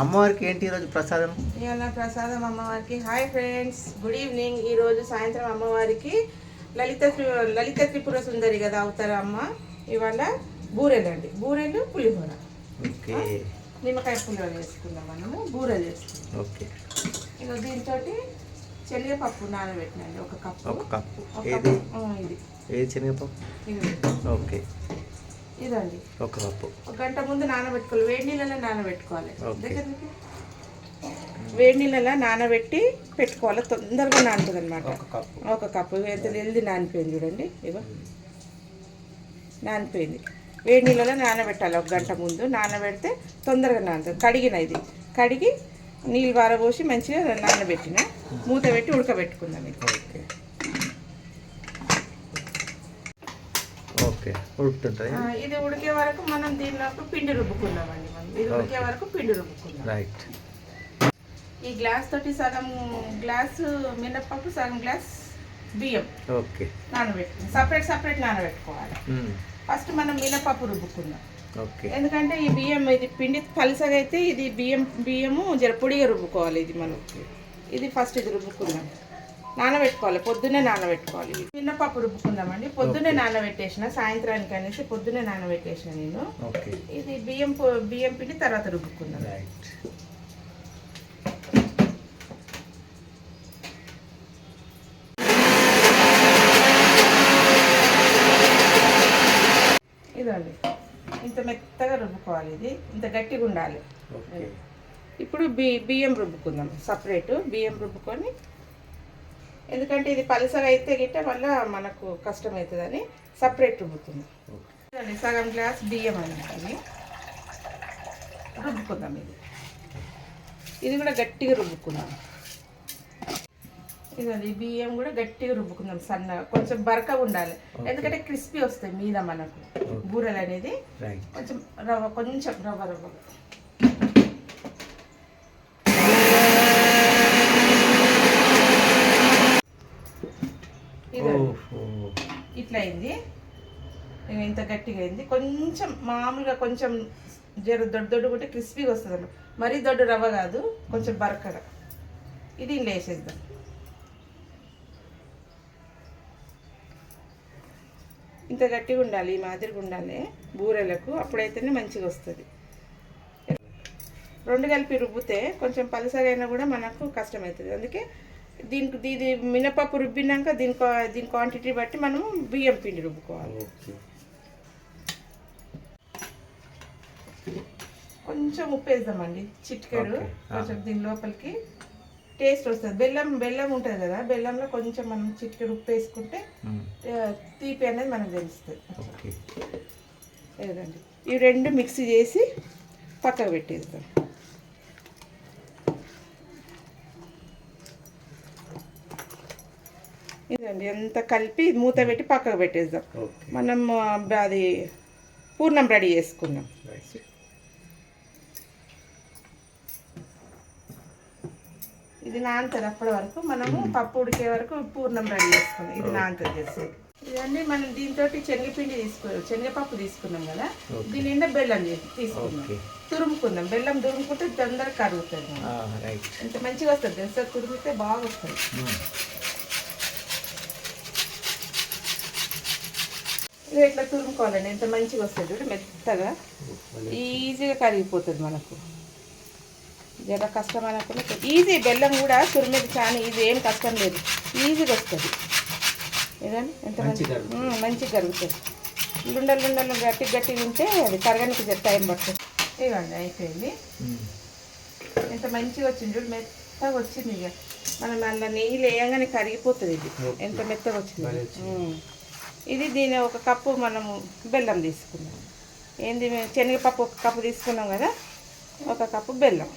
అమ్మవారికి ఏంటి ఈరోజు ప్రసాదం? ఇవాళ ప్రసాదం అమ్మవారికి. హాయ్ ఫ్రెండ్స్ గుడ్ ఈవినింగ్ ఈ రోజు సాయంత్రం అమ్మవారికి లలిత లలిత త్రిపుర సుందరి కదా అవుతారు అమ్మ. ఇవాళ బూరెలు అండి. బూరెలు పులిహోర. ఓకే. నిమ్మకాయ పులిహోర చేసుకుందాం మనము. బూరెలు చేసుకుందాం. ఓకే. ఇక దీంతో శనగపప్పు నానబెట్టినండి. ఒక కప్పు. ఒక కప్పు. ఏది? ఇది. ఏది శనగపప్పు? ఓకే. ఇదండి. ఒక కప్పు. ఒక గంట ముందు నానబెట్టుకోవాలి. వేడి నీళ్ళలో నానబెట్టుకోవాలి. వేడి నీళ్ళలో నానబెట్టి పెట్టుకోవాలి. తొందరగా నానుతుంది అనమాట ఒక కప్పు. ఎంత జల్ది నానిపోయింది చూడండి. ఇగో. నానిపోయింది. వేడి నీళ్ళలో నానబెట్టాలి. ఒక గంట ముందు నానబెడితే తొందరగా నానుతుంది. కడిగిన ఇది. కడిగి నీళ్ళు పారబోసి మంచిగా నానబెట్టిన. మూత పెట్టి ఉడకబెట్టుకుందాం ఇది ఓకే. ఉడుకుతుంటుంది? ఆ, ఇది ఉడికే వరకు మనం దీనిలోకి పిండి రుబ్బుకుందామండి మనం. ఇది ఉడికే వరకు పిండి రుబ్బుకుందాం. రైట్. ఈ గ్లాస్ తోటి సగం గ్లాస్ మినప్పప్పు సగం గ్లాస్ బియ్యం ఓకే. నానబెట్టుకుందాం. సపరేట్ సపరేట్ నానబెట్టుకోవాలి. ఫస్ట్ మనం మినపప్పు రుబ్బుకుందాం. ఓకే. ఎందుకంటే ఈ బియ్యం ఇది పిండి పలసగా అయితే ఇది బియ్యం బియ్యము జర పొడిగా రుబ్బుకోవాలి ఇది మనం. ఇది ఫస్ట్ ఇది రుబ్బుకుందాం. నానబెట్టుకోవాలి పొద్దున్నే నానబెట్టుకోవాలి. మినపప్పు రుబ్బుకుందామండి. పొద్దున్నే నానబెట్టేసిన సాయంత్రానికి అనేసి పొద్దున్నే నానబెట్టేసిన నేను. ఇది బియ్యం బియ్యం పిండి తర్వాత రుబ్బుకుందాం. ఇదండి. ఇంత మెత్తగా రుబ్బుకోవాలి ఇది. ఇంత గట్టిగా ఉండాలి ఇప్పుడు బి బియ్యం రుబ్బుకుందాం. సపరేట్ బియ్యం రుబ్బుకొని ఎందుకంటే ఇది పలసగా అయితే గిట్ట వల్ల మనకు కష్టం అవుతుందని సపరేట్ ఇదండి సగం గ్లాస్ బియ్యం అండి ఇది. రుబ్బుకుందాం ఇది. ఇది కూడా గట్టిగా రుబ్బుకుందాం. ఇదండి బియ్యం కూడా గట్టిగా రుబ్బుకుందాం సన్నగా. కొంచెం బరకగా ఉండాలి. ఎందుకంటే క్రిస్పీ వస్తాయి మీద మనకు. బూరెలు అనేది కొంచెం రవ్వ కొంచెం రవ్వ రవ్వ. ఇట్లా అయింది. ఇక ఇంత గట్టిగా అయింది. కొంచెం మామూలుగా కొంచెం జర దొడ్డు దొడ్డు ఉంటే క్రిస్పీగా వస్తుంది అన్నమాట. మరీ దొడ్డు రవ్వ కాదు కొంచెం బరకగా. ఇది ఇంట్లో వేసేద్దాం. ఇంత గట్టిగా ఉండాలి ఈ మాదిరిగా ఉండాలి బూరెలకు అప్పుడైతేనే మంచిగా వస్తుంది. రెండు కలిపి రుబ్బితే కొంచెం పలుసగైనా కూడా మనకు కష్టమవుతుంది. అందుకే దీనికి దీని మినపప్పు రుబ్బినాక దీని దీని క్వాంటిటీ బట్టి మనము బియ్యం పిండి రుబ్బుకోవాలి. కొంచెం ఉప్పు వేద్దామండి చిటికెడు. కొంచెం దీని లోపలికి టేస్ట్ వస్తుంది. బెల్లం బెల్లం ఉంటుంది కదా బెల్లంలో కొంచెం మనం చిటికెడు ఉప్పు వేసుకుంటే తీపి అనేది మనకు తెలుస్తుంది. లేదండి ఇవి రెండు మిక్సీ చేసి పక్కకు పెట్టేద్దాం. ఇదండి ఎంత కలిపి మూత పెట్టి పక్కకు పెట్టేద్దాం. మనం అది పూర్ణం రెడీ చేసుకుందాం. ఇది నానుతుంది అప్పటి వరకు మనము పప్పు ఉడికే వరకు పూర్ణం రెడీ చేసుకుందాం. ఇది నానుతుంది చేసేది. ఇదండి మనం దీంతో శనగపిండి తీసుకున్నాం శనగపప్పు తీసుకున్నాం కదా. దీని నిండా బెల్లం ఓకే. తురుముకుందాం. బెల్లం తురుముకుంటే తొందరగా కరుగుతుంది. ఎంత మంచిగా వస్తుంది తెలుసా? తురిమితే బాగా వస్తుంది ఇది ఇట్లా తురుముకోవాలండి. ఎంత మంచిగా వస్తుంది చూడు మెత్తగా. ఈజీగా కరిగిపోతుంది మనకు. జర కష్టం అనుకున్న ఈజీ బెల్లం కూడా తురిమేది చాలా ఈజీ ఏం కష్టం లేదు. ఈజీగా వస్తుంది. ఏదండి? ఎంత మంచి మంచిగా కరుగుతుంది. లుండలు లుండలు గట్టి గట్టిగా ఉంటే అది కరగనికి జర టైం పడుతుంది. ఇవ్వండి అయిపోయింది. ఎంత మంచిగా వచ్చింది చూడు మెత్తగా వచ్చింది ఇక. మనం అందులో నెయ్యి వేయంగానే కరిగిపోతుంది ఇది. ఎంత మెత్తగా వచ్చింది. ఇది దీని ఒక కప్పు మనము బెల్లం తీసుకున్నాం. ఏంది మేము శనగపప్పు ఒక కప్పు తీసుకున్నాం కదా ఒక కప్పు బెల్లం.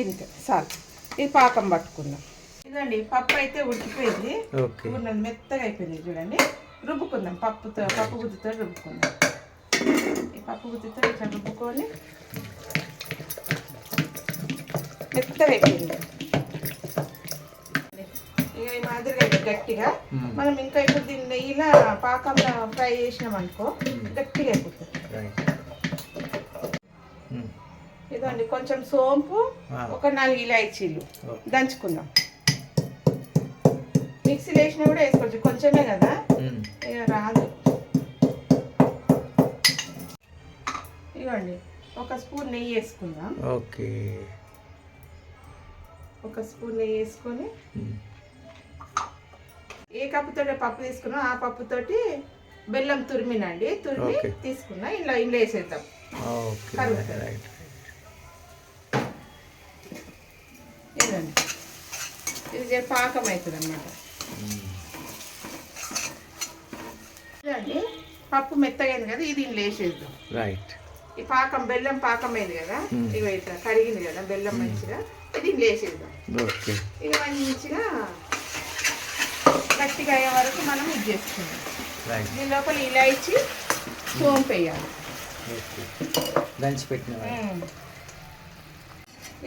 ఇంత చాలు. ఇది పాకం పట్టుకుందాం. ఇదండి పప్పు అయితే ఉడికిపోయింది. పూర్ణం మెత్తగా అయిపోయింది చూడండి. రుబ్బుకుందాం పప్పుతో పప్పు గుత్తితో రుబ్బుకుందాం. ఈ పప్పు గుత్తితో ఇట్లా రుబ్బుకొని మెత్తగా అయిపోయింది. ఈ మాదిరిగా గట్టిగా. మనం ఇంకా ఇప్పుడు దీన్ని నెయ్యిలా పాకంలో ఫ్రై చేసినాం అనుకో గట్టిగా అయిపోతుంది. ఇదండి కొంచెం సోంపు. ఒక నాలుగు ఇలాచీలు. ఓకే. దంచుకుందాం. మిక్సీలో వేసినా కూడా వేసుకోవచ్చు కొంచెమే కదా. రాదు. ఇవ్వండి ఒక స్పూన్ నెయ్యి వేసుకుందాం. ఓకే. ఒక స్పూన్ నెయ్యి వేసుకొని. ఏ కప్పుతోటి పప్పు తీసుకున్నా ఆ పప్పుతోటి బెల్లం తురిమినండి తురిమి. తీసుకున్నా ఇలా ఇంట్లో వేసేద్దాం. ఇది పాకం అవుతుంది అన్నమాట పప్పు మెత్తగైంది కదా ఇది ఇంట్లో వేసేద్దాం. రైట్. ఈ పాకం బెల్లం పాకం అయింది కదా మ్మ్. ఇవి ఇట్లా కరిగింది కదా బెల్లం మంచిగా ఇది ఇంట్లో వేసేద్దాం. ఇది మంచిగా గట్టిగా అయ్యే వరకు మనం ఇది చేసుకుందాం. దీని లోపల ఇలాచి సోంపు వేయాలి.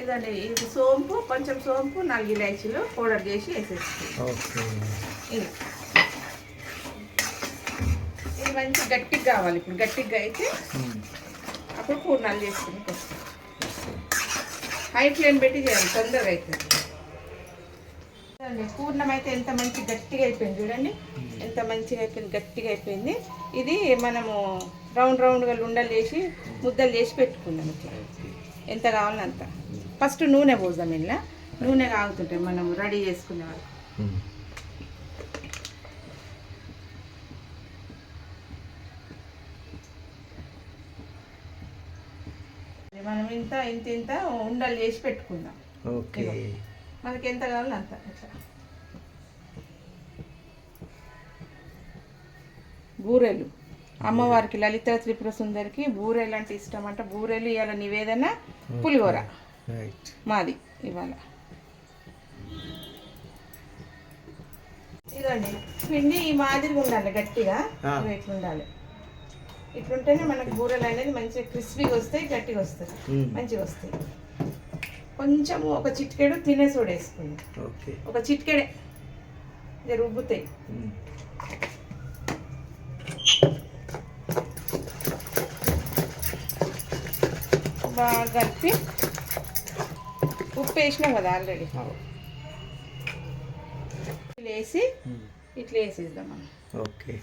ఇదండి ఇది సోంపు కొంచెం సోంపు నాలుగు ఇలాచీలు పౌడర్ చేసి ఓకే. ఇది. మంచి గట్టిగా కావాలి ఇప్పుడు గట్టిగా అయితే. అప్పుడు పూర్ణాలు చేసుకుని హై ఫ్లేమ్ పెట్టి చేయాలి తొందరగా అవుతుంది. చూడండి, పూర్ణం అయితే ఎంత మంచి గట్టిగా అయిపోయింది చూడండి. ఎంత మంచిగా అయిపోయింది గట్టిగా అయిపోయింది. ఇది మనము రౌండ్ రౌండ్గా ఉండలు చేసి ముద్దలు చేసి పెట్టుకుందాం ఇట్లా. ఎంత కావాలో అంత. ఫస్ట్ నూనె పోసాం ఇలా నూనె కాగుతుంటాయి మనం రెడీ చేసుకునే మ్మ్. మనం ఇంత ఇంత ఇంత ఉండలు చేసి పెట్టుకుందాం ఓకే. మనకి ఎంత కావాలో అంత బూరెలు. అమ్మవారికి లలిత త్రిపుర సుందరికి బూరెలు అంటే ఇష్టం అంట. బూరెలు ఇవాళ నివేదన? పులిహోర. మాది ఇవాళ. ఇదండి పిండి ఈ మాదిరిగా ఉండాలి గట్టిగా. ఇట్లా ఉండాలి ఇట్లుంటేనే మనకు బూరెలు అనేది మంచిగా క్రిస్పీగా వస్తాయి గట్టిగా వస్తాయి. మంచిగా వస్తాయి. కొంచెము ఒక చిటికెడు తినే సోడా ఒక చిటికెడే. ఇది రుబ్బుతాయి. బాగా కలిపి ఉప్పు వేసినాం కదా ఆల్రెడీ. వేసి. ఇట్లా వేసేద్దాం మనం ఓకే.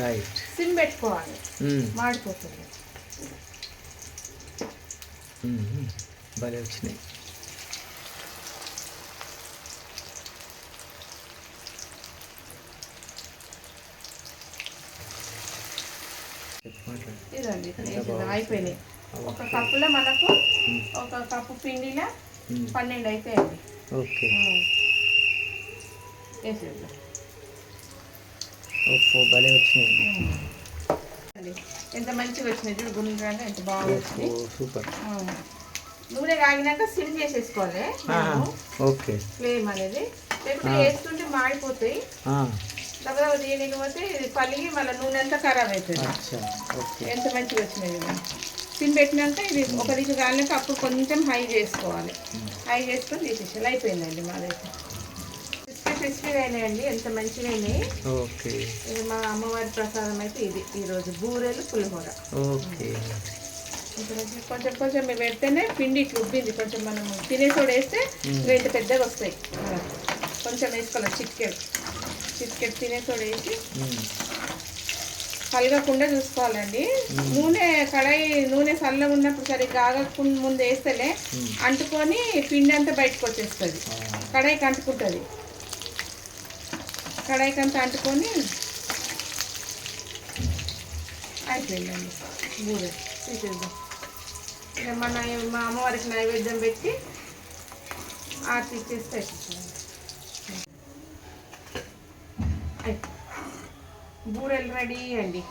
రైట్. సిమ్ పెట్టుకోవాలి. మాడిపోతుంది. భలే వచ్చినాయి. ఇదండి. అయిపోయినాయి ఒక. కప్పులో మనకు. ఒక కప్పు పిండిలో. పన్నెండు అవుతాయండి ఓకే. వేసేద్దాం ఓహో భలే వచ్చినాయి ఎంత మంచిగా వచ్చినాయి చూడు గుండ్రంగా ఎంత బాగా సూపర్. నూనె కాగినాక సిమ్ చేసేసుకోవాలి. ఓకే. ఫ్లేమ్ అనేది. లేకపోతే. వేస్తుంటే మాడిపోతాయి. తర్వాత దీనికి పోతే ఇది పలిగి మళ్ళీ నూనె అంతా ఖరాబ్ అవుతుంది ఎంత మంచిగా వచ్చినాయి సిమ్ పెట్టినాక ఇది ఒక దిక్కు కాలినాక అప్పుడు కొంచెం హై చేసుకోవాలి. హై చేసుకొని తీసేసాలి అయిపోయిందండి మాదైతే. క్రిస్పీ క్రిస్పీగా అయినాయండి. ఎంత మంచిగా అయినాయి. ఓకే. ఇది మా అమ్మవారి ప్రసాదం అయితే ఇది. ఈరోజు బూరెలు పులిహోర. ఓకే. కొంచెం కొంచెం ఇవి పెడితేనే పిండి ఇట్లా ఉబ్బింది. కొంచెం మనం తినేసోడు వేస్తే ఇంత పెద్దగా వస్తాయి. కొంచెం వేసుకోవాలి చిట్కెట్ చిట్కెట్ తినేసోడు వేసి మ్మ్. కలగకుండా చూసుకోవాలండి. నూనె కడాయి నూనె చల్లగా ఉన్నప్పుడు సరిగ్గా ఆగకుండా ముందు వేస్తేనే మ్మ్. అంటుకొని పిండి అంతా బయటకు వచ్చేస్తుంది. కడాయికి అంటుకుంటుంది. కడాయికి అంతా అంటుకొని అయిపోయిందండి. తీసేద్దాం. ఇక మన మా అమ్మవారికి నైవేద్యం పెట్టి ఆర్తి ఇచ్చేస్తే అయిపోతుంది బూరెలు రెడీ అండి.